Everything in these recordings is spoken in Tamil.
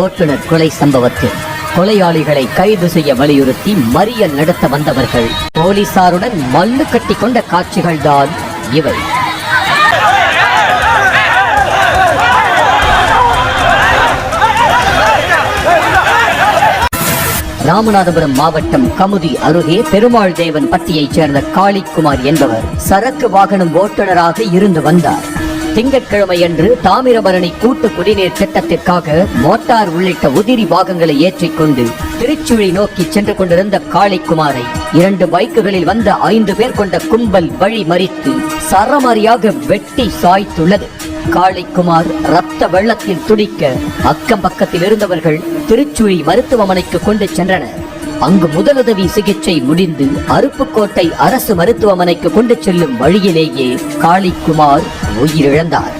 ஓட்டுநர் கொலை சம்பவத்தில் கொலையாளிகளை கைது செய்ய வலியுறுத்தி மறியல் நடத்த வந்தவர்கள். போலீசாருடன் மல்லு கட்டி கொண்ட காட்சிகள்தான் இவை. ராமநாதபுரம் மாவட்டம் கமுதி அருகே பெருமாள் தேவன் பட்டியைச் சேர்ந்த காளிக்குமார் என்பவர் சரக்கு வாகனம் ஓட்டுநராக இருந்து வந்தார். திங்கட்கிழமையன்று தாமிரபரணி கூட்டு குடிநீர் திட்டத்திற்காக மோட்டார் உள்ளிட்ட உதிரி பாகங்களை ஏற்றிக்கொண்டு திருச்சுழி நோக்கி சென்று கொண்டிருந்த காளிக்குமாரை இரண்டு பைக்குகளில் வந்த ஐந்து பேர் கொண்ட கும்பல் வழி மறித்து சரமாரியாக வெட்டி சாய்த்துள்ளது. காளிக்குமார் ரத்த வெள்ளத்தில் துடிக்க அக்கம் பக்கத்தில் இருந்தவர்கள் திருச்சுழி மருத்துவமனைக்கு கொண்டு சென்றனர். அங்கு முதலுதவி சிகிச்சை முடிந்து அருப்புக்கோட்டை அரசு மருத்துவமனைக்கு கொண்டு செல்லும் வழியிலேயே காளிக்குமார் உயிரிழந்தார்.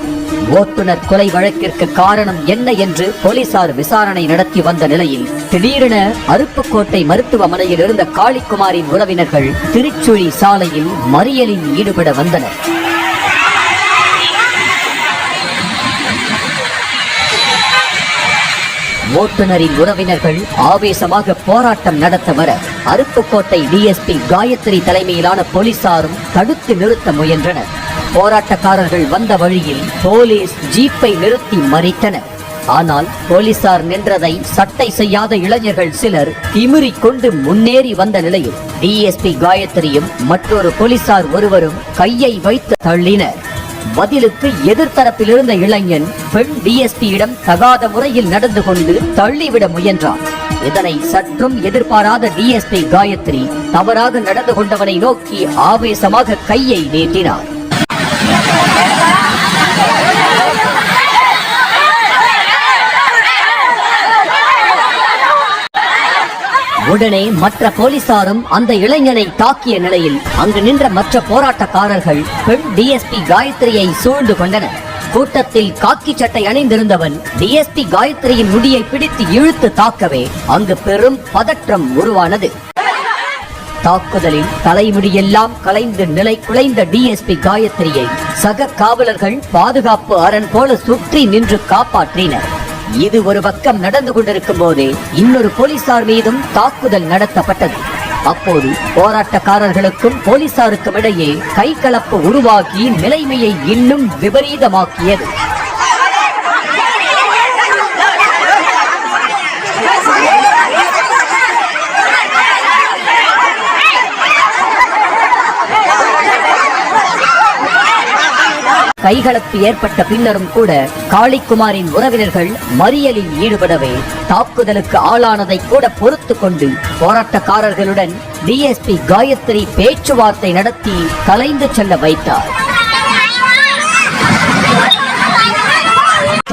ஓட்டுநர் கொலை வழக்கிற்கு காரணம் என்ன என்று போலீசார் விசாரணை நடத்தி வந்த நிலையில் திடீரென அருப்புக்கோட்டை மருத்துவமனையில் இருந்த காளிக்குமாரின் உறவினர்கள் திருச்சுழி சாலையில் மறியலில் ஈடுபட வந்தனர். ஓட்டுநரின் உறவினர்கள் ஆவேசமாக போராட்டம் நடத்த வர அருப்புக்கோட்டை டிஎஸ்பி காயத்ரி தலைமையிலான போலீசாரும் தடுத்து நிறுத்த முயன்றனர். போராட்டக்காரர்கள் வந்த வழியில் போலீஸ் ஜீப்பை நிறுத்தி மறித்தனர். ஆனால் போலீசார் நின்றதை சட்டை செய்யாத இளைஞர்கள் சிலர் திமிரிக் கொண்டு முன்னேறி வந்த நிலையில் டிஎஸ்பி காயத்ரியும் மற்றொரு போலீசார் ஒருவரும் கையை வைத்து தள்ளினர். பதிலுக்கு எதிர்த்தரப்பில் இருந்த இளைஞன் பெண் டிஎஸ்பியிடம் தகாத முறையில் நடந்து கொண்டு தள்ளிவிட முயன்றான். இதனை சற்றும் எதிர்பாராத டிஎஸ்பி காயத்ரி தவறாக நடந்து கொண்டவனை நோக்கி ஆவேசமாக கையை நீட்டினார் உடனே மற்ற போலீசாரும் அந்த இளைஞனை தாக்கிய நிலையில் அங்கு நின்ற மற்ற போராட்டக்காரர்கள் பெண் டிஎஸ்பி காயத்ரியை சூழ்ந்து கொண்டனர். கூட்டத்தில் காக்கி சட்டை அணிந்திருந்தவன் டிஎஸ்பி காயத்ரியின் முடியை பிடித்து இழுத்து தாக்கவே அங்கு பெரும் பதற்றம் உருவானது. தாக்குதலில் தலைமுடியெல்லாம் கலைந்து நிலை குலைந்த டிஎஸ்பி காயத்ரியை சக காவலர்கள் பாதுகாப்பு அரண் போல சுற்றி நின்று காப்பாற்றினர். இது ஒரு பக்கம் நடந்து கொண்டிருக்கும் போதே இன்னொரு போலீசார் மீதும் தாக்குதல் நடத்தப்பட்டது. அப்போது போராட்டக்காரர்களுக்கும் போலீசாருக்கும் இடையே கைகலப்பு உருவாகி நிலைமையை இன்னும் விபரீதமாக்கியது. கைகலப்பு ஏற்பட்ட பின்னரும் கூட காளிக்குமாரின் உறவினர்கள் மறியலில் ஈடுபடவே தாக்குதலுக்கு ஆளானதை கூட பொறுத்து கொண்டு போராட்டக்காரர்களுடன் டிஎஸ்பி காயத்ரி பேச்சுவார்த்தை நடத்தி கலைந்து செல்ல வைத்தார்.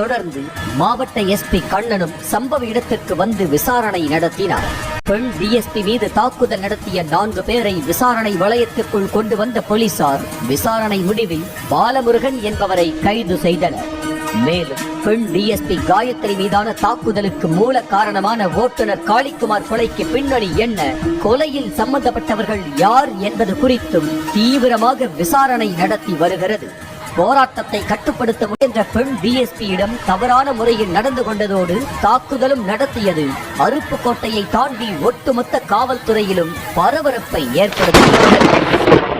தொடர்ந்து மாவட்ட எஸ்பி கண்ணனும் சம்பவ இடத்திற்கு வந்து விசாரணை நடத்தினார். பெண் டிஎஸ்பி மீது தாக்குதல் நடத்திய நான்கு பேரை விசாரணை வளையத்திற்குள் கொண்டு வந்த போலீசார் விசாரணை முடிவில் பாலமுருகன் என்பவரை கைது செய்தனர். மேலும் பெண் டிஎஸ்பி காயத்ரி மீதான தாக்குதலுக்கு மூல காரணமான ஓட்டுநர் காளிக்குமார் கொலைக்கு பின்னணி என்ன? கொலையில் சம்பந்தப்பட்டவர்கள் யார் என்பது குறித்தும் தீவிரமாக விசாரணை நடத்தி வருகிறது. போராட்டத்தை கட்டுப்படுத்த முயன்ற பெண் டிஎஸ்பியிடம் தவறான முறையில் நடந்து கொண்டதோடு தாக்குதலும் நடத்தியது. அருப்புக்கோட்டையை தாண்டி ஒட்டுமொத்த காவல்துறையிலும் பரபரப்பை ஏற்படுத்தியுள்ளது.